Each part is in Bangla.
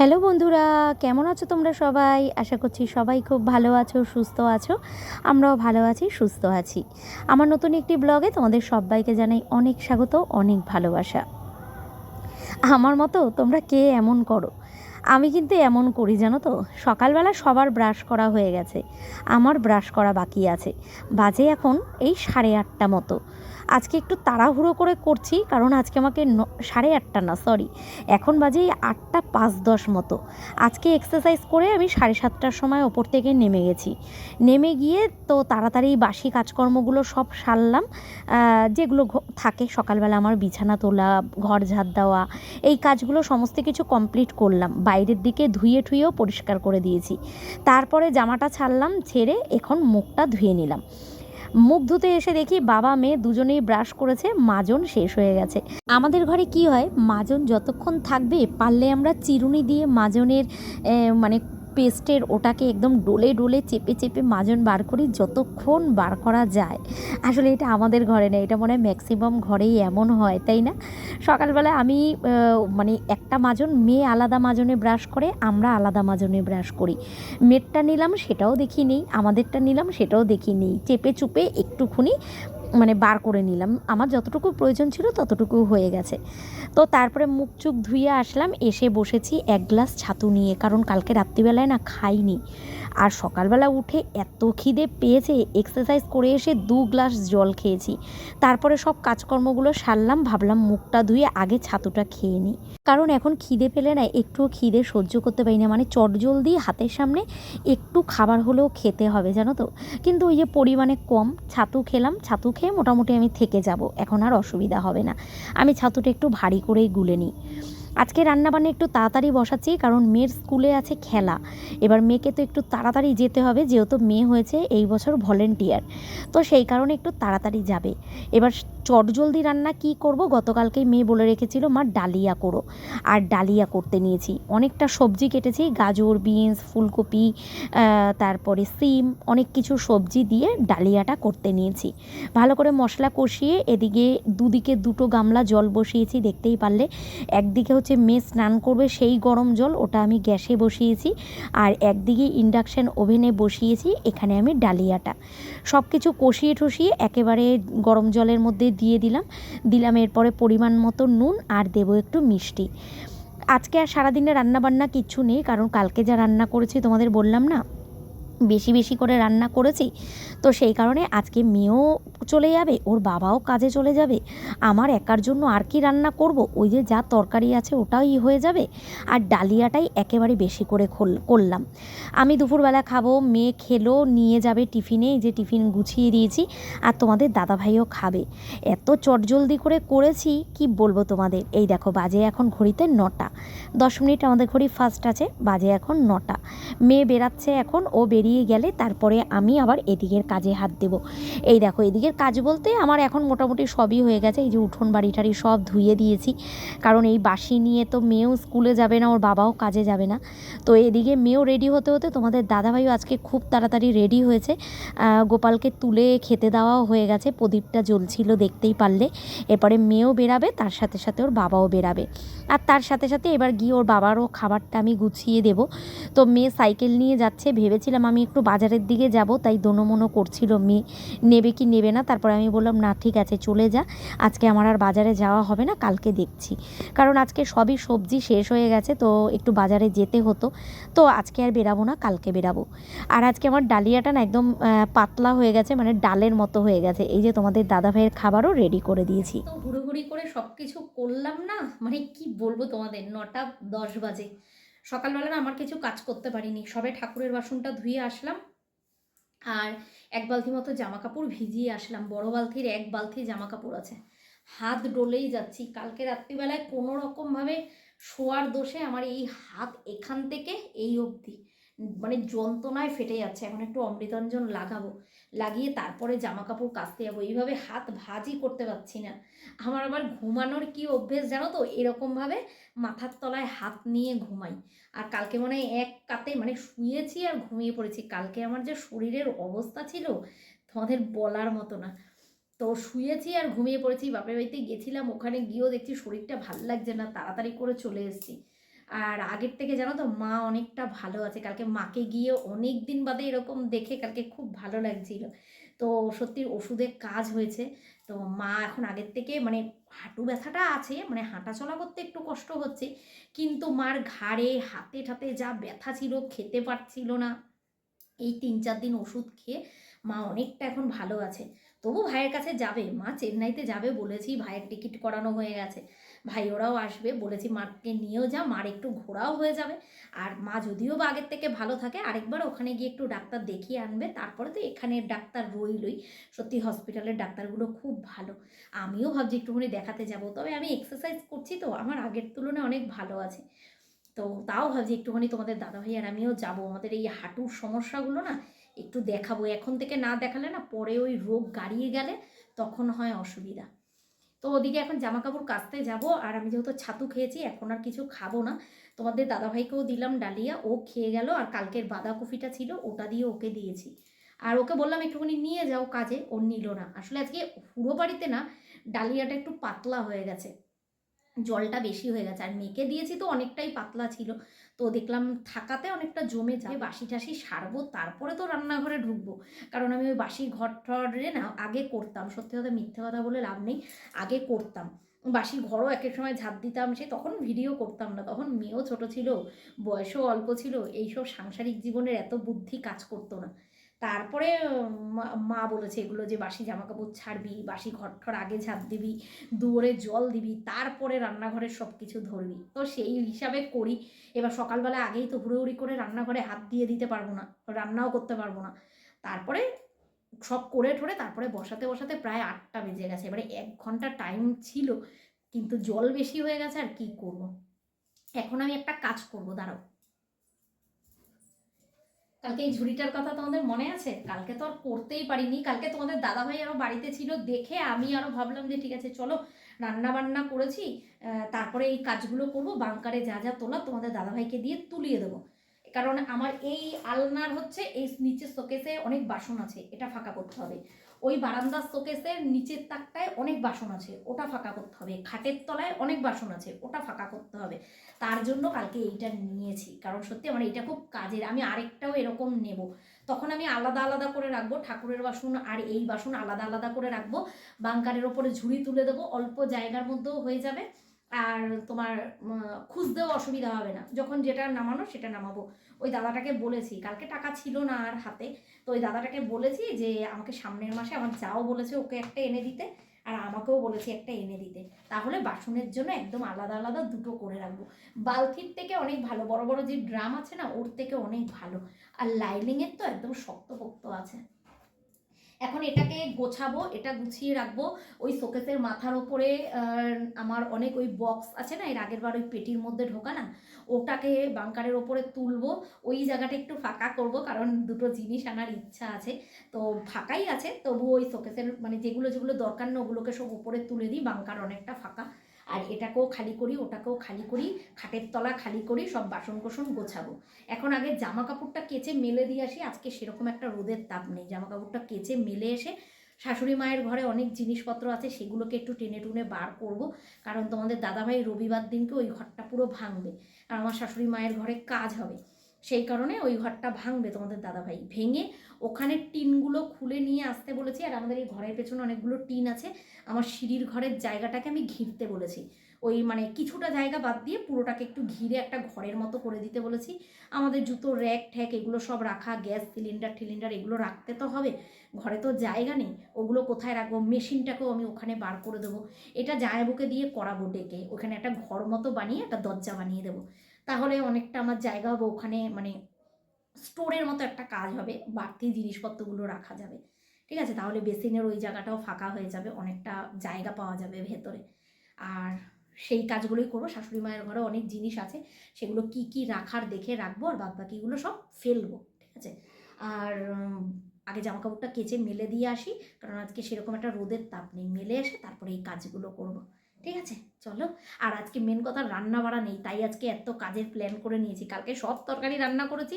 হ্যালো বন্ধুরা, কেমন আছো তোমরা সবাই? আশা করছি সবাই খুব ভালো আছো, সুস্থ আছো। আমরাও ভালো আছি, সুস্থ আছি। আমার নতুন একটি ব্লগে তোমাদের সবাইকে জানাই অনেক স্বাগত, অনেক ভালোবাসা। আমার মতো তোমরা কে এমন করো? আমি কিন্তু এমন করি, জানো তো? সকালবেলা সবার ব্রাশ করা হয়ে গেছে। আমার ব্রাশ করা বাকি আছে। বাজে এখন এই সাড়ে আটটা মতো। আজকে একটু তাড়াহুড়ো করে করছি, কারণ আজকে আমাকে সাড়ে আটটা না সরি এখন বাজে আটটা পাঁচ দশ মতো। আজকে এক্সারসাইজ করে আমি সাড়ে সাতটার সময় ওপর থেকে নেমে গেছি। নেমে গিয়ে তো তাড়াতাড়ি বাসি কাজকর্মগুলো সব সারলাম যেগুলো থাকে সকালবেলা আমার বিছানা তোলা, ঘর ঝাড় দেওয়া, এই কাজগুলো সমস্ত কিছু কমপ্লিট করলাম। বাইরের দিকে ধুয়ে ঠুয়েও পরিষ্কার করে দিয়েছি। তারপরে জামাটা ছাড়লাম, ছেড়ে এখন মুখটা ধুয়ে নিলাম। মুখ ধুতে এসে দেখি বাবা, মেয়ে দুজনেই ব্রাশ করেছে, মাজন শেষ হয়ে গেছে। আমাদের ঘরে কি হয়? মাজন যতক্ষণ থাকবে, পারলে আমরা চিরুনি দিয়ে মাজনের মানে পেস্টের ওটাকে একদম ডোলে ডোলে চেপে চেপে মাজন বার করি যতক্ষণ বার করা যায়। আসলে এটা আমাদের ঘরে না এটা মনে হয় ম্যাক্সিমাম ঘরেই এমন হয়, তাই না? সকালবেলা আমি মানে একটা মাজন, মেয়ে আলাদা মাজনে ব্রাশ করে, আমরা আলাদা মাজনে ব্রাশ করি। মেয়েরটা নিলাম, সেটাও দেখি নেই, আমাদেরটা নিলাম, সেটাও দেখি নেই। চেপে চুপে একটুখানি মানে বার করে নিলাম। আমার যতটুকু প্রয়োজন ছিল ততটুকু হয়ে গেছে। তো তারপরে মুখ চুখ ধুয়ে আসলাম, এসে বসেছি, এক গ্লাস ছাতু নিয়ে, কারণ কালকে রাত্রিবেলায় না খাইনি। আর সকালবেলা উঠে এত খিদে পেয়েছে এক্সারসাইজ করে এসে দু গ্লাস জল খেয়েছি। তারপরে সব কাজকর্মগুলো সারলাম, ভাবলাম মুখটা ধুয়ে আগে ছাতুটা খেয়ে নিই। কারণ এখন খিদে পেলে না একটু খিদে সহ্য করতে পারি না। মানে চটজলদি হাতের সামনে একটু খাবার হলেও খেতে হবে, জানো তো? কিন্তু ওই যে পরিমাণে কম, ছাতু খেলাম, ছাতু খেয়ে মোটামুটি আমি থেকে যাব। এখন আর অসুবিধা হবে না। আমি ছাতুটা একটু ভারী করেই গুলে নিই। আজকে রান্নাবান্না একটু তাড়াতাড়ি বসাচ্ছি, কারণ মেয়ের স্কুলে আছে খেলা। এবার মেয়েকে তো একটু তাড়াতাড়ি যেতে হবে, যেহেতু মেয়ে হয়েছে এই বছর ভলেন্টিয়ার। তো সেই কারণে একটু তাড়াতাড়ি যাবে। এবার চটজলদি রান্না কি করব? গতকালকেই মেয়ে বলে রেখেছিল, মা, ডালিয়া করো। আর ডালিয়া করতে নিয়েছি। অনেকটা সবজি কেটেছি, গাজর, বিনস, ফুলকপি তারপরে সিম, অনেক কিছু সবজি দিয়ে ডালিয়াটা করতে নিয়েছি। ভালো করে মশলা কষিয়ে এদিকে দুদিকে দুটো গামলা জল বসিয়েছি, দেখতেই পারলে। একদিকে হচ্ছে মেয়ে স্নান করবে সেই গরম জল, ওটা আমি গ্যাসে বসিয়েছি। আর একদিকে ইন্ডাকশান ওভেনে বসিয়েছি, এখানে আমি ডালিয়াটা। সব কিছু কষিয়ে টষিয়ে একেবারে গরম জলের মধ্যে দিয়ে দিলাম। দিলাম এরপরে পরিমাণ মতো নুন আর দেবো একটু মিষ্টি। আজকে আর সারাদিনে রান্নাবান্না কিচ্ছু নেই, কারণ কালকে যা রান্না করেছি তোমাদের বললাম না? বেশি বেশি করে রান্না করেছি। তো সেই কারণে আজকে মেয়েও চলে যাবে, ওর বাবাও কাজে চলে যাবে। আমার একার জন্য আর কি রান্না করব? ওই যে যা তরকারি আছে ওটাই হয়ে যাবে। আর ডালিয়াটাই একেবারে বেশি করে করলাম। আমি দুপুরবেলা খাব, মেয়ে খেলো, নিয়ে যাবে টিফিনে যে টিফিন গুছিয়ে দিয়েছি। আর তোমাদের দাদাভাইও খাবে। এত চটজলদি করে করেছি, কি বলব তোমাদের? এই দেখো, বাজে এখন ঘড়িতে নটা। দশ মিনিট আমাদের ঘড়ি ফার্স্ট আছে, বাজে এখন নটা। মেয়ে বেরাচ্ছে এখন, ও বেরিয়ে গেলে তারপরে আমি আবার এদিকের কাজে হাত দেব। এই দেখো, এদিকের কাজ বলতে আমার এখন মোটামুটি সবই হয়ে গেছে। এই যে উঠোন বাড়ি টাড়ি সব ধুয়ে দিয়েছি। কারণ এই বাসি নিয়ে তো মেয়েও স্কুলে যাবে না, ওর বাবাও কাজে যাবে না। তো এদিকে মেয়েও রেডি হতে হতে তোমাদের দাদাভাইও আজকে খুব তাড়াতাড়ি রেডি হয়েছে। গোপালকে তুলে খেতে দেওয়াও হয়ে গেছে। প্রদীপটা জ্বলছিল দেখতেই পারলে। এরপরে মেয়েও বেরাবে, তার সাথে সাথে ওর বাবাও বেরাবে। আর তার সাথে সাথে এবার গিয়ে ওর বাবারও খাবারটা আমি গুছিয়ে দেব। তো মেয়ে সাইকেল নিয়ে যাচ্ছে, ভেবেছিলাম আমি একটু বাজারের দিকে যাব, তাই দোনোমনো করছিল মেয়ে নেবে কি নেবে না, তারপর আমি বললাম, না, ঠিক আছে, চলে যা, আজকে আমার আর বাজারে যাওয়া হবে না, কালকে দেখছি। কারণ আজকে সবই সবজি শেষ হয়ে গেছে, তো একটু বাজারে যেতে হতো, তো আজকে আর বেরাবো না, কালকে বেরাবো। আর আজকে আমার ডালিয়াটা না একদম পাতলা হয়ে গেছে মানে ডালের মতো হয়ে গেছে, এই যে তোমাদের দাদা ভাইয়ের খাবারও রেডি করে দিয়েছি। হুড়োহুড়ি করে সব কিছু করলাম না মানে কি বলব তোমাদের, নটা দশ বাজে। সকালবেলা না আমার কিছু কাজ করতে পারিনি। সবে ঠাকুরের বাসনটা ধুয়ে আসলাম আর এক বালতি মতো জামা কাপড় ভিজিয়ে আসলাম। বড় বালতির এক বালতি জামা কাপড় আছে। হাত ডলেই যাচ্ছি। কালকে রাত্রিবেলায় কোনো রকমভাবে শোয়ার দোষে আমার এই হাত এখান থেকে এই অবধি। মানে যন্ত্রণায় ফেটে যাচ্ছে। এখন একটু অমৃতাঞ্জন লাগাবো। লাগিয়ে তারপরে জামা কাপড় কাচতে যাব। এইভাবে হাত ভাজি করতে পারছি না। আমার আবার ঘুমানোর কি অভ্যেস জানো তো? এরকমভাবে মাথার তলায় হাত নিয়ে ঘুমাই। আর কালকে মনে হয় এক কাতে মানে শুয়েছি আর ঘুমিয়ে পড়েছি। কালকে আমার যে শরীরের অবস্থা ছিল, তোমাদের বলার মতো না। তো শুয়েছি আর ঘুমিয়ে পড়েছি। বাপের বাড়িতে গেছিলাম। ওখানে গিয়েও দেখছি শরীরটা ভালো লাগছে না। তাড়াতাড়ি করে চলে এসেছি। আর আগের থেকে জানো তো মা অনেকটা ভালো আছে। কালকে মাকে গিয়ে অনেক দিন বাদে এরকম দেখে কালকে খুব ভালো লাগছিল। তো সত্যি ওষুধের কাজ হয়েছে। তো মা এখন আগের থেকে মানে হাঁটু ব্যথাটা আছে মানে হাঁটা চলা করতে একটু কষ্ট হচ্ছে, কিন্তু মার ঘাড়ে, হাতে ঠাতে যা ব্যথা ছিল খেতে পারছিল না। এই তিন চার দিন ওষুধ খেয়ে মা অনেকটা এখন ভালো আছে। তবু ভাইয়ের কাছে যাবে, মা চেন্নাইতে যাবে বলেছি, ভাইয়ের টিকিট করানো হয়ে গেছে। ভাই ওরাও আসবে, বলেছি মাকে নিয়েও যা, মার একটু ঘোরাও হয়ে যাবে। আর মা যদিও বা আগের থেকে ভালো থাকে, আরেকবার ওখানে গিয়ে একটু ডাক্তার দেখিয়ে আনবে, তারপরে তো এখানের ডাক্তার রইলই। সত্যি হসপিটালের ডাক্তারগুলো খুব ভালো। আমিও ভাবছি একটুখানি দেখাতে যাব, তবে আমি এক্সারসাইজ করছি তো, আমার আগের তুলনায় অনেক ভালো আছে। তো তাও ভাবছি একটুখানি তোমাদের দাদাভাই আর আমিও যাব, আমাদের এই হাঁটুর সমস্যাগুলো না একটু দেখাবো। এখন থেকে না দেখালে না, পরে ওই রোগ গাড়িয়ে গেলে তখন হয় অসুবিধা। তো ওদিকে এখন জামা কাপড় কাচতে যাব, আর আমি যেহেতু ছাতু খেয়েছি, এখন আর কিছু খাব না। তোমাদের দাদাভাইকেও দিলাম ডালিয়া, ও খেয়ে গেল, আর কালকের বাঁধাকপিটা ছিল, ওটা দিয়ে ওকে দিয়েছি। আর ওকে বললাম, একটুখানি নিয়ে যাও কাজে ও নিল না। আসলে আজকে পুরো বাড়িতে না, ডালিয়াটা একটু পাতলা হয়ে গেছে। জলটা বেশি হয়ে গেছে। আর মেখে দিয়েছি তো অনেকটাই পাতলা ছিল। তো দেখলাম থাকাতে অনেকটা জমে যাবে বাসি টাসি সারবো, তারপরে তো রান্নাঘরে ঢুকবো। কারণ আমি ওই বাসি ঘর টরে না, আগে করতাম। সত্যি কথা, মিথ্যে কথা বলে লাভ নেই। আগে করতাম। বাসি ঘরও এক এক সময় ঝাঁপ দিতাম, সে তখন ভিডিও করতাম না। তখন মেয়েও ছোট ছিল, বয়সও অল্প ছিল। এইসব সাংসারিক জীবনের এত বুদ্ধি কাজ করতো না। তারপরে মা- বলেছে এগুলো যে বাসি জামা কাপড় ছাড়বি, বাসি ঘর ঠর আগে ঝাঁপ দিবি, দুয়ারে জল দিবি, তারপরে রান্নাঘরের সব কিছু ধরবি। তো সেই হিসাবে করি। এবার সকালবেলা আগেই তো হুড়োহুড়ি করে রান্নাঘরে হাত দিয়ে দিতে পারব না, রান্নাও করতে পারব না। তারপরে সব করে ঠরে তারপরে বসাতে বসাতে প্রায় আটটা বেজে গেছে। এবারে এক ঘণ্টা টাইম ছিল, কিন্তু জল বেশি হয়ে গেছে আর কি করব। এখন আমি একটা কাজ করব, দাঁড়াও। কালকে এই ঝুড়িটার কথা তোমাদের মনে আছে? কালকে তো আর করতেই পারিনি। কালকে তোমাদের দাদাভাই আরও বাড়িতে ছিল, দেখে আমি আরও ভাবলাম যে ঠিক আছে, চলো রান্না বান্না করেছি তারপরে এই কাজগুলো করব, বাংকারে যা যা তোলা তোমাদের দাদাভাইকে দিয়ে তুলিয়ে দেবো। কারণ আমার এই আলনার হচ্ছে, এই নিচের শোকেসে অনেক বাসন আছে, এটা ফাঁকা করতে হবে। ওই বারান্দার শোকেসের নিচের তাকটায় অনেক বাসন আছে, ওটা ফাঁকা করতে হবে। খাটের তলায় অনেক বাসন আছে, ওটা ফাঁকা করতে হবে। তার জন্য কালকে এইটা নিয়েছি। কারণ সত্যি আমার এটা খুব কাজের, আমি আরেকটাও এরকম নেব। তখন আমি আলাদা আলাদা করে রাখব, ঠাকুরের বাসন আর এই বাসন আলাদা আলাদা করে রাখব। বাংকারের ওপরে ঝুড়ি তুলে দেবো, অল্প জায়গার মধ্যেও হয়ে যাবে। আর তোমার খুঁজতেও অসুবিধা হবে না। যখন যেটা নামানো সেটা নামাবো। ওই দাদাটাকে বলেছি, কালকে টাকা ছিল না আর হাতে। তো ওই দাদাটাকে বলেছি যে, আমাকে সামনের মাসে আমার যাও বলেছে ওকে একটা এনে দিতে আর আমাকেও বলেছি একটা এনে দিতে। তাহলে বাসনের জন্য একদম আলাদা আলাদা দুটো করে রাখব। বালতির থেকে অনেক ভালো, বড় বড় যে ড্রাম আছে না, ওর থেকে অনেক ভালো। আর লাইনিংয়ের তো একদম শক্তপোক্ত আছে। এখন এটাকে গোছাবো, এটা গুছিয়ে রাখব। ওই শোকেসের মাথার ওপরে আমার অনেক ওই বক্স আছে না, এর আগের বার ওই পেটির মধ্যে ঢোকা না, ওটাকে বাংকারের ওপরে তুলবো। ওই জায়গাটা একটু ফাঁকা করব, কারণ দুটো জিনিস আনার ইচ্ছা আছে। তো ফাঁকাই আছে তবু ওই শোকেসের মানে যেগুলো যেগুলো দরকার না, ওগুলোকে সব উপরে তুলে দিই বাংকার অনেকটা ফাঁকা। আর এটাকেও খালি করি, ওটাকেও খালি করি, খাটের তলা খালি করি, সব বাসন কোসন গোছাবো। এখন আগে জামা কাপড়টা কেচে মেলে দিয়ে আসি, আজকে সেরকম একটা রোদের তাপ নেই। জামা কাপড়টা কেচে মেলে এসে শাশুড়ি মায়ের ঘরে অনেক জিনিসপত্র আছে, সেগুলোকে একটু টেনে টুনে বার করব। কারণ তোমাদের দাদাভাই রবিবার দিনকে ওই ঘরটা পুরো ভাঙবে, আর আমার শাশুড়ি মায়ের ঘরে কাজ হবে। সেই কারণে ওই ঘরটা ভাঙবে তোমাদের দাদাভাই। ভেঙে ওখানে টিনগুলো খুলে নিয়ে আসতে বলেছি আর আমাদের এই ঘরের পেছনে অনেকগুলো টিন আছে। আমার সিঁড়ির ঘরের জায়গাটাকে আমি ঘিরতে বলেছি। ওই মানে কিছুটা জায়গা বাদ দিয়ে পুরোটাকে একটু ঘিরে একটা ঘরের মতো করে দিতে বলেছি। আমাদের জুতো, র্যাক, ঠ্যাক এগুলো সব রাখা, গ্যাস, সিলিন্ডার, টিলিন্ডার এগুলো রাখতে তো হবে। ঘরে তো জায়গা নেই, ওগুলো কোথায় রাখব? মেশিনটাকেও আমি ওখানে বার করে দেবো। এটা জায়াবুকে দিয়ে করাবো ডেকে। ওখানে একটা ঘর মতো বানিয়ে একটা দরজা বানিয়ে দেবো। তাহলে অনেকটা আমার জায়গা হবে, ওখানে মানে স্টোরের মতো একটা কাজ হবে, বাড়তি জিনিসপত্রগুলো রাখা যাবে। ঠিক আছে? তাহলে বেসিনের ওই জায়গাটাও ফাঁকা হয়ে যাবে, অনেকটা জায়গা পাওয়া যাবে ভেতরে। আর সেই কাজগুলোই করব। শাশুড়ি মায়ের ঘরে অনেক জিনিস আছে, সেগুলো কি কি রাখার দেখে রাখব আর বাদ বাকিগুলো সব ফেলব। ঠিক আছে? আর আগে জামা কাপড়টা কেচে মেলে দিয়ে আসি, কারণ আজকে সেরকম একটা রোদের তাপ নেই। মেলে এসে তারপরে এই কাজগুলো করব। ঠিক আছে, চলো। আর আজকে মেন কথা রান্না বাড়া নেই, তাই আজকে এত কাজের প্ল্যান করে নিয়েছি। কালকে সব তরকারি রান্না করেছি,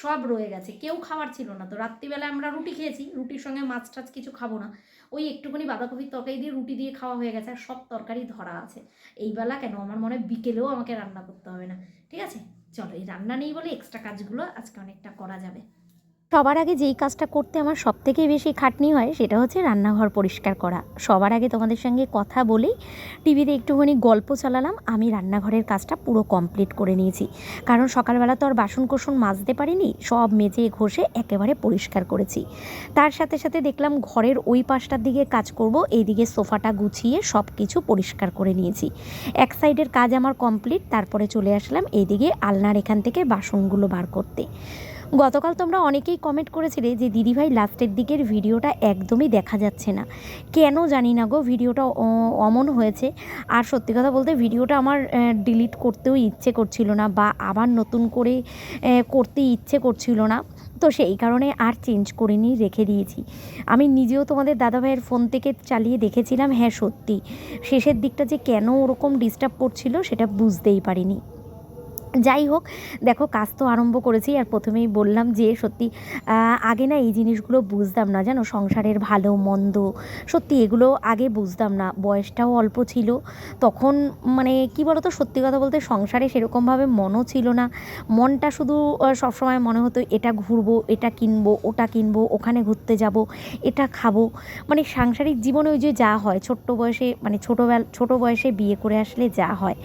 সব রয়ে গেছে। কেউ খাবার ছিল না তো রাত্রিবেলা আমরা রুটি খেয়েছি, রুটির সঙ্গে মাছ টাছ কিছু খাব না। ওই একটুখানি বাঁধাকপির তরকারি দিয়ে রুটি দিয়ে খাওয়া হয়ে গেছে, আর সব তরকারি ধরা আছে। এই বেলা কেন? আমার মনে হয় বিকেলেও আমাকে রান্না করতে হবে না। ঠিক আছে? চলো, এই রান্না নেই বলে এক্সট্রা কাজগুলো আজকে অনেকটা করা যাবে। সবার আগে যেই কাজটা করতে আমার সব থেকে বেশি খাটনি হয় সেটা হচ্ছে রান্নাঘর পরিষ্কার করা। সবার আগে তোমাদের সঙ্গে কথা বলেই টিভিতে একটুখানি গল্প চালালাম, আমি রান্নাঘরের কাজটা পুরো কমপ্লিট করে নিয়েছি। কারণ সকালবেলা তো আর বাসন কোসন মাজতে পারিনি, সব মেজে ঘষে একেবারে পরিষ্কার করেছি। তার সাথে সাথে দেখলাম ঘরের ওই পাশটার দিকে কাজ করব, এইদিকে সোফাটা গুছিয়ে সব কিছু পরিষ্কার করে নিয়েছি। এক সাইডের কাজ আমার কমপ্লিট, তারপরে চলে আসলাম এইদিকে আলনার এখান থেকে বাসনগুলো বার করতে। গতকাল তোমরা অনেকেই কমেন্ট করেছিলে যে দিদিভাই লাস্টের দিকের ভিডিওটা একদমই দেখা যাচ্ছে না। কেন জানি না গো, ভিডিওটা অমন হয়েছে। আর সত্যি কথা বলতে ভিডিওটা আমার ডিলিট করতেও ইচ্ছে করছিল না বা আবার নতুন করে করতে ইচ্ছে করছিল না। তো সেই কারণে আর চেঞ্জ করিনি, রেখে দিয়েছি। আমি নিজেও তোমাদের দাদাভাইয়ের ফোন থেকে চালিয়ে দেখেছিলাম হ্যাঁ সত্যি। শেষের দিকটা যে কেন ওরকম ডিস্টার্ব করছিল, সেটা বুঝতেই পারিনি। যাই হোক, দেখো কাজ তো আরম্ভ করেছি আর প্রথমেই বললাম যে সত্যি আগে না এই জিনিসগুলো বুঝতাম না জানো? সংসারের ভালো, মন্দ, সত্যি এগুলো আগে বুঝতাম না। বয়সটাও অল্প ছিল। তখন মানে কি বলতো? সত্যি কথা বলতে সংসারে সেরকমভাবে মনও ছিল না। মনটা শুধু সবসময় মনে হতো, এটা ঘুরবো, এটা কিনবো, ওটা কিনবো, ওখানে ঘুরতে যাব, এটা খাব। মানে সাংসারিক জীবনে ওই যে যা হয়, ছোট্ট বয়সে মানে ছোটোবেলা, ছোটো বয়সে বিয়ে করে আসলে যা হয়।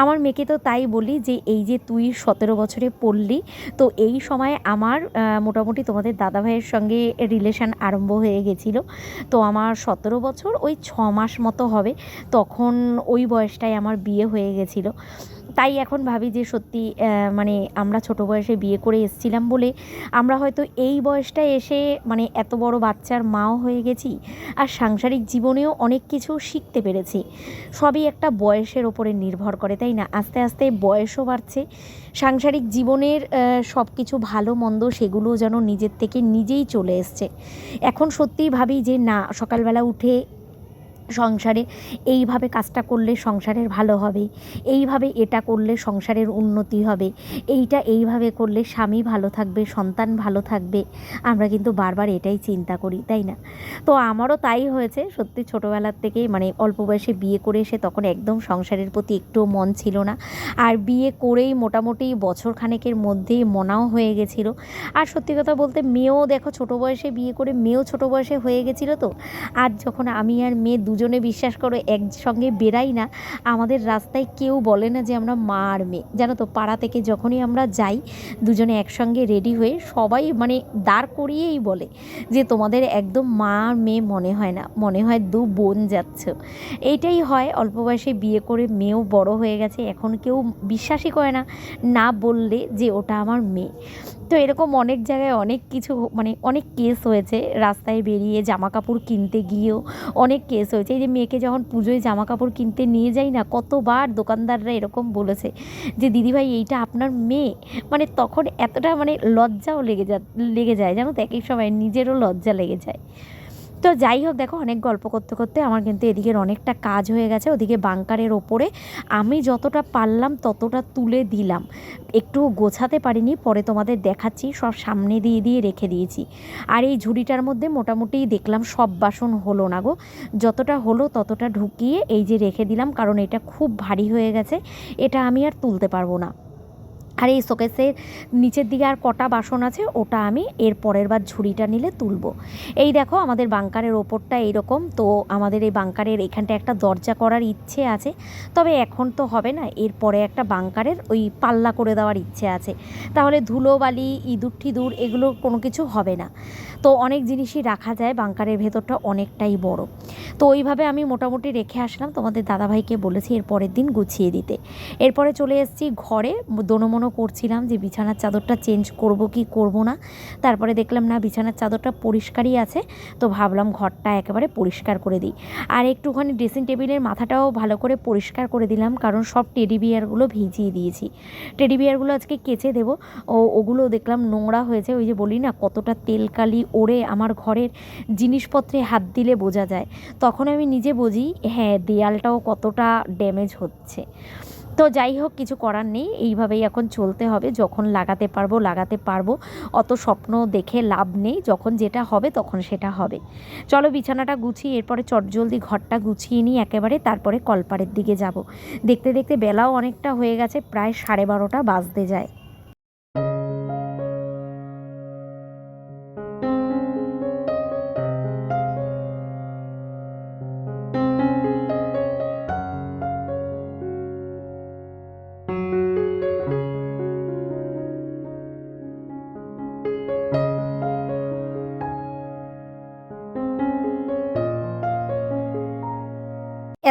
আমার মেয়েকে তো তাই বলি যে, এই যে তুই সতেরো বছরে পড়লি। তো এই সময় আমার মোটামুটি তোমাদের দাদা ভাইয়ের সঙ্গে রিলেশান আরম্ভ হয়ে গেছিল। তো আমার সতেরো বছর ওই ছ মাস মতো হবে। তখন ওই বয়সটায় আমার বিয়ে হয়ে গেছিল। তাই এখন ভাবি যে সত্যি মানে আমরা ছোট বয়সে বিয়ে করে এসছিলাম বলে আমরা হয়তো এই বয়সটায় এসে মানে এত বড় বাচ্চার মাও হয়ে গেছি আর সাংসারিক জীবনেও অনেক কিছু শিখতে পেরেছি। সবই একটা বয়সের ওপরে নির্ভর করে, তাই না? আস্তে আস্তে বয়সও বাড়ছে। সাংসারিক জীবনের সব কিছু ভালো মন্দ সেগুলো যেন নিজের থেকে নিজেই চলে এসছে। এখন সত্যিই ভাবি যে না, সকালবেলা উঠে সংসারে, এইভাবে কাজটা করলে সংসারের ভালো হবে, এইভাবে এটা করলে সংসারের উন্নতি হবে, এইটা এইভাবে করলে স্বামী ভালো থাকবে, সন্তান ভালো থাকবে। আমরা কিন্তু বারবার এটাই চিন্তা করি, তাই না? তো আমারও তাই হয়েছে, সত্যি ছোটোবেলার থেকেই মানে অল্প বয়সে বিয়ে করে এসে তখন একদম সংসারের প্রতি একটুও মন ছিল না। আর বিয়ে করেই মোটামুটি বছর খানেকের মধ্যেই মনাও হয়ে গেছিল। আর সত্যি কথা বলতে মেয়েও দেখো ছোটো বয়সে বিয়ে করে, মেয়েও ছোটো বয়সে হয়ে গেছিল তো। আর যখন আমি আর মেয়ে দুজনে বিশ্বাস করো, একসঙ্গে বেরাই না, আমাদের রাস্তায় কেউ বলে না যে আমরা মা আর মেয়ে। জানো তো, পাড়া থেকে যখনই আমরা যাই, দুজনে একসঙ্গে রেডি হয়ে সবাই মানে দাঁড় করিয়েই বলে যে তোমাদের একদম মা মেয়ে মনে হয় না, মনে হয় দু বোন যাচ্ছ। এইটাই হয়, অল্প বয়সে বিয়ে করে মেয়েও বড় হয়ে গেছে, এখন কেউ বিশ্বাসই করে না না বললে যে ওটা আমার মেয়ে। তো এরকম অনেক জায়গায় অনেক কিছু মানে অনেক কেস হয়েছে। রাস্তায় বেরিয়ে জামা কাপড় কিনতে গিয়েও অনেক কেস হয়েছে। এই যে মেয়েকে যখন পুজোয় জামা কাপড় কিনতে নিয়ে যাই না, কতবার দোকানদাররা এরকম বলেছে যে দিদিভাই এইটা আপনার মেয়ে? মানে তখন এতটা মানে লজ্জাও লেগে যা, লেগে যায়। জানো তো একই সময় নিজেরও লজ্জা লেগে যায়। তো যাই হোক, দেখো অনেক গল্প করতে করতে আমার কিন্তু এদিকের অনেকটা কাজ হয়ে গেছে। ওদিকে বাংকারের ওপরে আমি যতটা পারলাম ততটা তুলে দিলাম। একটু গোছাতে পারিনি, পরে তোমাদের দেখাচ্ছি, সব সামনে দিয়ে দিয়ে রেখে দিয়েছি। আর এই ঝুড়িটার মধ্যে মোটামুটি দেখলাম সব বাসন হলো না গো। যতটা হলো ততটা ঢুকিয়ে এই যে রেখে দিলাম, কারণ এটা খুব ভারী হয়ে গেছে। এটা আমি আর তুলতে পারব না। আর এই শোকেসের নিচের দিকে আর কটা বাসন আছে, ওটা আমি এর পরের বার ঝুড়িটা নিলে তুলব। এই দেখো আমাদের বাংকারের ওপরটা এইরকম, তো আমাদের এই বাংকারের এখানটা একটা দরজা করার ইচ্ছে আছে, তবে এখন তো হবে না এরপরে একটা বাংকারের ওই পাল্লা করে দেওয়ার ইচ্ছে আছে। তাহলে ধুলোবালি ইঁদুর, ঠিদুর এগুলো কোনো কিছু হবে না। তো অনেক জিনিসই রাখা যায়, বাংকারের ভেতরটা অনেকটাই বড়। তো ওইভাবে আমি মোটামুটি রেখে আসলাম, তোমাদের দাদাভাইকে বলেছি এর পরের দিন গুছিয়ে দিতে। এরপরে চলে এসেছি ঘরে, দোনমন এখনও করছিলাম যে বিছানার চাদরটা চেঞ্জ করব কি করব না। তারপরে দেখলাম, না, বিছানার চাদরটা পরিষ্কারই আছে। তো ভাবলাম ঘরটা একেবারে পরিষ্কার করে দিই। আর একটুখানি ড্রেসিং টেবিলের মাথাটাও ভালো করে পরিষ্কার করে দিলাম, কারণ সব টেডি বিয়ারগুলো ভিজিয়ে দিয়েছি। টেডি বিয়ারগুলো আজকে কেচে দেবো। ও, ওগুলো দেখলাম নোংরা হয়েছে। ওই যে বলি না, কতটা তেলকালি ওড়ে আমার ঘরের জিনিসপত্রে হাত দিলে বোঝা যায়। তখন আমি নিজে বুঝি হ্যাঁ দেয়ালটাও কতটা ড্যামেজ হচ্ছে। তো যাই হোক, কিছু করার নেই। এইভাবেই এখন চলতে হবে। যখন লাগাতে পারব লাগাতে পারব। অত স্বপ্ন দেখে লাভ নেই। যখন যেটা হবে, তখন সেটা হবে। চলো, বিছানাটা গুছিয়ে, এরপরে চটজলদি ঘরটা গুছিয়ে নিই একেবারে। তারপরে কলপারের দিকে যাব। দেখতে দেখতে বেলাও অনেকটা হয়ে গেছে। প্রায় সাড়ে বারোটা বাজতে যায়।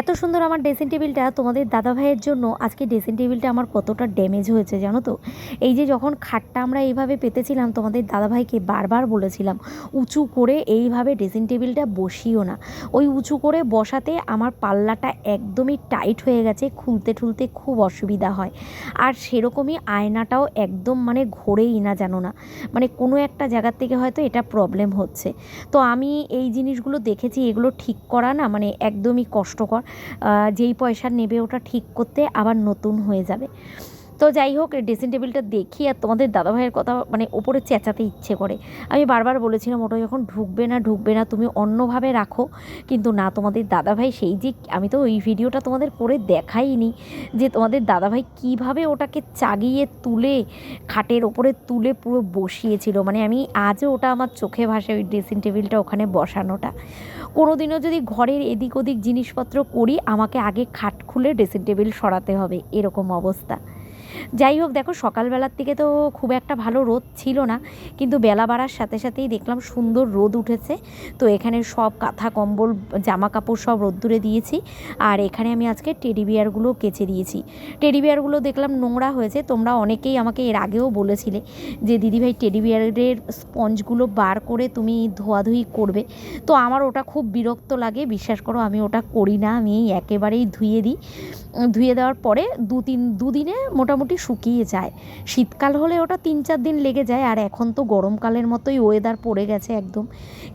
এত সুন্দর আমার ড্রেসিং টেবিলটা তোমাদের দাদা ভাইয়ের জন্য, আজকে ড্রেসিং টেবিলটা আমার কতটা ড্যামেজ হয়েছে জানো তো? এই যে যখন খাটটা আমরা এইভাবে পেতেছিলাম, তোমাদের দাদা ভাইকে বারবার বলেছিলাম, উঁচু করে এইভাবে ড্রেসিং টেবিলটা বসিও না। ওই উঁচু করে বসাতে আমার পাল্লাটা একদমই টাইট হয়ে গেছে, খুলতে ঠুলতে খুব অসুবিধা হয়। আর সেরকমই আয়নাটাও একদম মানে ঘোরেই না জানো না। মানে কোনো একটা জায়গার থেকে হয়তো এটা প্রবলেম হচ্ছে। তো আমি এই জিনিসগুলো দেখেছি, এগুলো ঠিক করা না মানে একদমই কষ্টকর। যেই পয়সা নেবে ওটা ঠিক করতে আবার নতুন হয়ে যাবে। তো যাই হোক ড্রেসিং টেবিলটা দেখি আর তোমাদের দাদাভাইয়ের কথা মানে ওপরে চেঁচাতে ইচ্ছে করে। আমি বারবার বলেছিলাম, ওটা যখন ঢুকবে না ঢুকবে না, তুমি অন্যভাবে রাখো। কিন্তু না, তোমাদের দাদাভাই সেই যে, আমি তো ওই ভিডিওটা তোমাদের করে দেখাইনি যে তোমাদের দাদাভাই কীভাবে ওটাকে চাগিয়ে তুলে, খাটের ওপরে তুলে পুরো বসিয়েছিল। মানে আমি আজও ওটা আমার চোখে ভাসে ওই ড্রেসিং টেবিলটা ওখানে বসানোটা। কোনো দিনও যদি ঘরের এদিক ওদিক জিনিসপত্র করি, আমাকে আগে খাট খুলে ড্রেসিং টেবিল সরাতে হবে। এরকম অবস্থা। যাই হোক, দেখো সকালবেলার থেকে তো খুব একটা ভালো রোদ ছিল না, কিন্তু বেলা বাড়ার সাথে সাথেই দেখলাম সুন্দর রোদ উঠেছে। তো এখানে সব কাঁথা, কম্বল জামা কাপড় সব রোদ্দুরে দিয়েছি আর এখানে আমি আজকে টেডি বিয়ারগুলো কেচে দিয়েছি। টেডি বিয়ারগুলো দেখলাম নোংরা হয়েছে, তোমরা অনেকেই আমাকে এর আগেও বলেছিলে যে দিদিভাই টেডি বিয়ারের স্পঞ্জগুলো বার করে তুমি ধোয়াধুয়ি করবে। তো আমার ওটা খুব বিরক্ত লাগে, বিশ্বাস করো আমি ওটা করি না, আমি একেবারেই ধুয়ে দিই। ধুয়ে দেওয়ার পরে দু তিন, দুদিনে মোটামুটি শুকিয়ে যায়। শীতকাল হলে ওটা তিন চার দিন লেগে যায়, আর এখন তো গরমকালের মতোই ওয়েদার পড়ে গেছে একদম।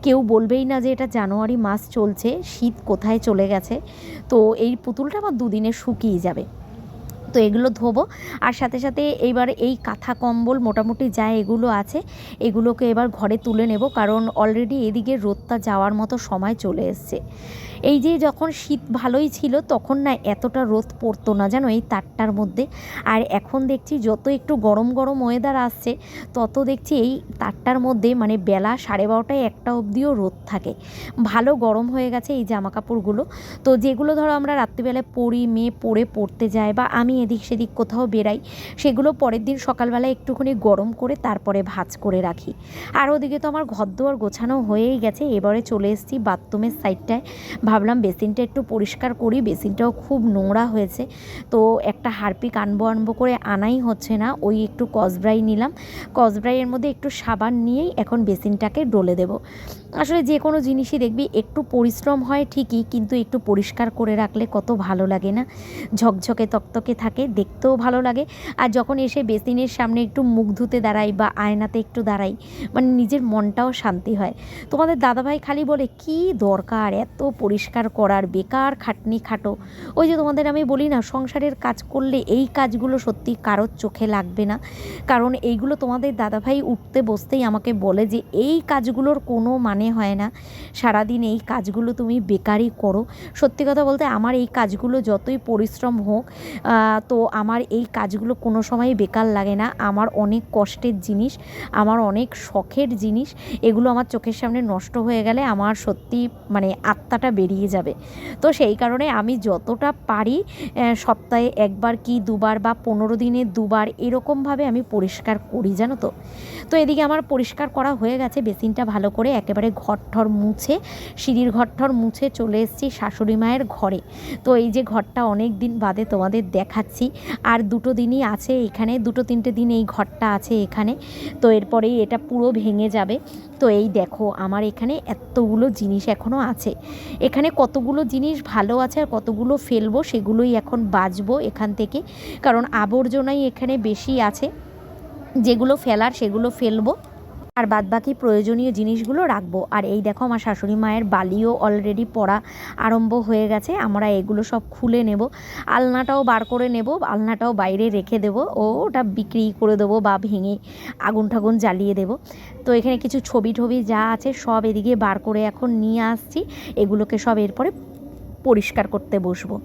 কেউ বলবেই না যে এটা জানুয়ারি মাস চলছে, শীত কোথায় চলে গেছে। তো এই পুতুলটা আমার দুদিনে শুকিয়ে যাবে। তো এগুলো ধোবো, আর সাথে সাথে এইবার এই কাঁথা কম্বল মোটামুটি যা এগুলো আছে, এগুলোকে এবার ঘরে তুলে নেব, কারণ অলরেডি এদিকে রোদটা যাওয়ার মতো সময় চলে এসছে। এই যে যখন শীত ভালোই ছিল, তখন না এতটা রোদ পড়তো না, জানো এই তারটার মধ্যে। আর এখন দেখছি যত একটু গরম গরম ওয়েদার আসছে, তত দেখছি এই তারটার মধ্যে মানে বেলা সাড়ে বারোটায় একটা অবধিও রোদ থাকে। ভালো গরম হয়ে গেছে এই জামা কাপড়গুলো তো যেগুলো ধরো আমরা রাত্রিবেলায় পরি, মেয়ে পরে পড়তে যায় বা আমি এদিক সেদিক কোথাও বেরাই সেগুলো পরের দিন সকালবেলা একটুখানি গরম করে তারপরে ভাঁজ করে রাখি। আর ওদিকে তো আমার ঘর দুয়ার গোছানো হয়েই গেছে, এবারে চলে এসেছি বাথরুমের সাইডটায় ভাবলাম বেসিনটা একটু পরিষ্কার করি, বেসিনটাও খুব নোংরা হয়েছে। তো একটা হারপিক আনব আনব করে আনাই হচ্ছে না, ওই একটু কসব্রাই নিলাম। কসব্রাইয়ের মধ্যে একটু সাবান নিয়েই এখন বেসিনটাকে ডলে দেব। আসলে যে কোনো জিনিসই দেখবি, একটু পরিশ্রম হয় ঠিকই, কিন্তু একটু পরিষ্কার করে রাখলে কত ভালো লাগে না? ঝকঝকে তকতকে থাকে, দেখতেও ভালো লাগে। আর যখন এসে বেসিনের সামনে একটু মুখ ধুতে দাঁড়াই বা আয়নাতে একটু দাঁড়াই মানে নিজের মনটাও শান্তি হয়। তোমাদের দাদাভাই খালি বলে, কি দরকার? এত পরিষ্কার করার বেকার খাটনি খাটো। ওই যে তোমাদের আমি বলি না, সংসারের কাজ করলে এই কাজগুলো সত্যি কারোর চোখে লাগবে না। কারণ এইগুলো তোমাদের দাদাভাই উঠতে বসতেই আমাকে বলে যে, এই কাজগুলোর কোনো মানে হয় না। সারাদিন এই কাজগুলো তুমি বেকারই করো। সত্যি কথা বলতে আমার এই কাজগুলো যতই পরিশ্রম হোক তো আমার এই কাজগুলো কোনো সময় বেকার লাগে না। আমার অনেক কষ্টের জিনিস, আমার অনেক শখের জিনিস, এগুলো আমার চোখের সামনে নষ্ট হয়ে গেলে আমার সত্যি মানে আত্মাটা বেরিয়ে যাবে। তো সেই কারণে আমি যতটা পারি সপ্তাহে একবার কি দুবার বা পনেরো দিনে দুবার এরকমভাবে আমি পরিষ্কার করি, জানো তো। তো এদিকে আমার পরিষ্কার করা হয়ে গেছে, বেসিনটা ভালো করে একেবারে ঘর ঠর মুছে, সিঁড়ির ঘর ঠর মুছে চলে এসেছি শাশুড়ি মায়ের ঘরে। তো এই যে ঘরটা অনেক দিন বাদে তোমাদের দেখাচ্ছি, আর দুটো দিনই আছে এখানে, দুটো তিনটে দিন এই ঘরটা আছে এখানে। তো এরপরেই এটা পুরো ভেঙে যাবে। তো এই দেখো, আমার এখানে এতগুলো জিনিস এখনও আছে। এখানে কতগুলো জিনিস ভালো আছে আর কতগুলো ফেলব সেগুলোই এখন বাজবো এখান থেকে। কারণ আবর্জনাই এখানে বেশি আছে। যেগুলো ফেলার সেগুলো ফেলব। আর বাদবাকি প্রয়োজনীয় জিনিসগুলো রাখব। আর এই দেখো, আমার শাশুড়ি মায়ের বালিও অলরেডি পড়া আরম্ভ হয়ে গেছে। আমরা এগুলো সব খুলে নেব। আলনাটাও বার করে নেব, আলনাটাও বাইরে রেখে দেবো। ও, ওটা বিক্রি করে দেবো বা ভেঙে আগুন ঠাগুন জ্বালিয়ে দেবো। তো এখানে কিছু ছবি টবি যা আছে সব এদিকে বার করে এখন নিয়ে আসছি। এগুলোকে সব এরপরে পরিষ্কার করতে বসবো।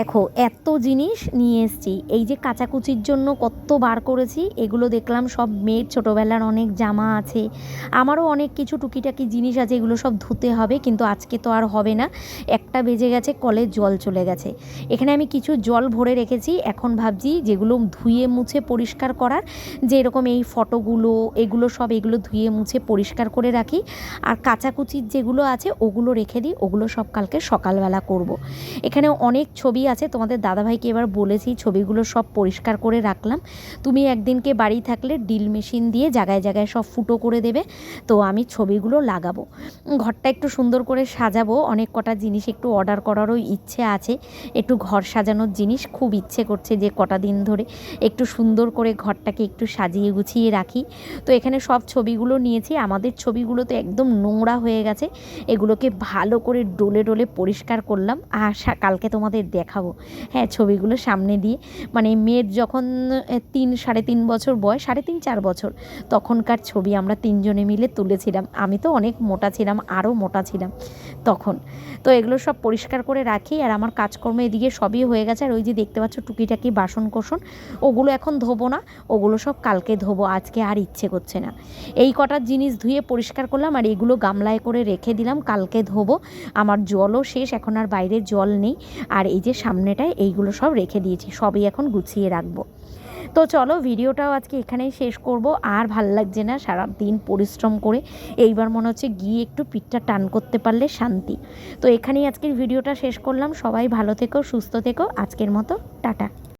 দেখো, এত জিনিস নিয়ে এসেছি। এই যে কাচাকুচির জন্য কত বার করেছি, এগুলো দেখলাম সব মেয়ের ছোটোবেলার অনেক জামা আছে। আমারও অনেক কিছু টুকিটাকি জিনিস আছে, এগুলো সব ধুতে হবে, কিন্তু আজকে তো আর হবে না। একটা বেজে গেছে কলে জল চলে গেছে। এখানে আমি কিছু জল ভরে রেখেছি, এখন ভাবছি যেগুলো ধুয়ে মুছে পরিষ্কার করার, যে এরকম এই ফটোগুলো, এগুলো সব এগুলো ধুয়ে মুছে পরিষ্কার করে রাখি। আর কাচাকুচির যেগুলো আছে, ওগুলো রেখে দিই, ওগুলো সব কালকে সকালবেলা করব। এখানে অনেক ছবি আছে, তোমাদের দাদাভাইকে এবার বলেছি, ছবিগুলো সব পরিষ্কার করে রাখলাম। তুমি একদিনকে বাড়ি থাকলে ডিল মেশিন দিয়ে জায়গায় জায়গায় সব ফুটো করে দেবে, তো আমি ছবিগুলো লাগাবো। ঘরটা একটু সুন্দর করে সাজাবো, অনেক কটা জিনিস একটু অর্ডার করারও ইচ্ছে আছে। একটু ঘর সাজানোর জিনিস খুব ইচ্ছে করছে যে কটা দিন ধরে একটু সুন্দর করে ঘরটাকে একটু সাজিয়ে গুছিয়ে রাখি। তো এখানে সব ছবিগুলো নিয়েছি, আমাদের ছবিগুলো তো একদম নোংরা হয়ে গেছে, এগুলোকে ভালো করে ডোলে ডোলে পরিষ্কার করলাম। সা- কালকে তোমাদের দেখাবো। হ্যাঁ ছবিগুলো সামনে দিয়ে। মানে মেয়ের যখন তিন, সাড়ে তিন বছর বয়স, সাড়ে তিন, চার বছর, তখনকার ছবি আমরা তিনজনে মিলে তুলেছিলাম। আমি তো অনেক মোটা ছিলাম, আরও মোটা ছিলাম তখন। তো এগুলো সব পরিষ্কার করে রাখি আর আমার কাজকর্ম এদিকে সবই হয়ে গেছে। আর ওই যে দেখতে পাচ্ছ টুকিটাকি বাসন কোসন ওগুলো এখন ধোবো না, ওগুলো সব কালকে ধোবো, আজকে আর ইচ্ছে করছে না। এই কটার জিনিস ধুয়ে পরিষ্কার করলাম আর এগুলো গামলায় করে রেখে দিলাম, কালকে ধোবো। আমার জলও শেষ, এখন আর বাইরে জল নেই। আর এই যে সামনেটায় এইগুলো সব রেখে দিয়েছি, সবই এখন গুছিয়ে রাখব। তো চলো ভিডিওটাও আজকে এখানেই শেষ করব, আর ভালো লাগছে না সারা দিন পরিশ্রম করে এইবার মনে হচ্ছে গিয়ে একটু পিঠটা টান করতে পারলে শান্তি। তো এখানেই আজকের ভিডিওটা শেষ করলাম, সবাই ভালো থেকো, সুস্থ থেকো, আজকের মতো, টাটা।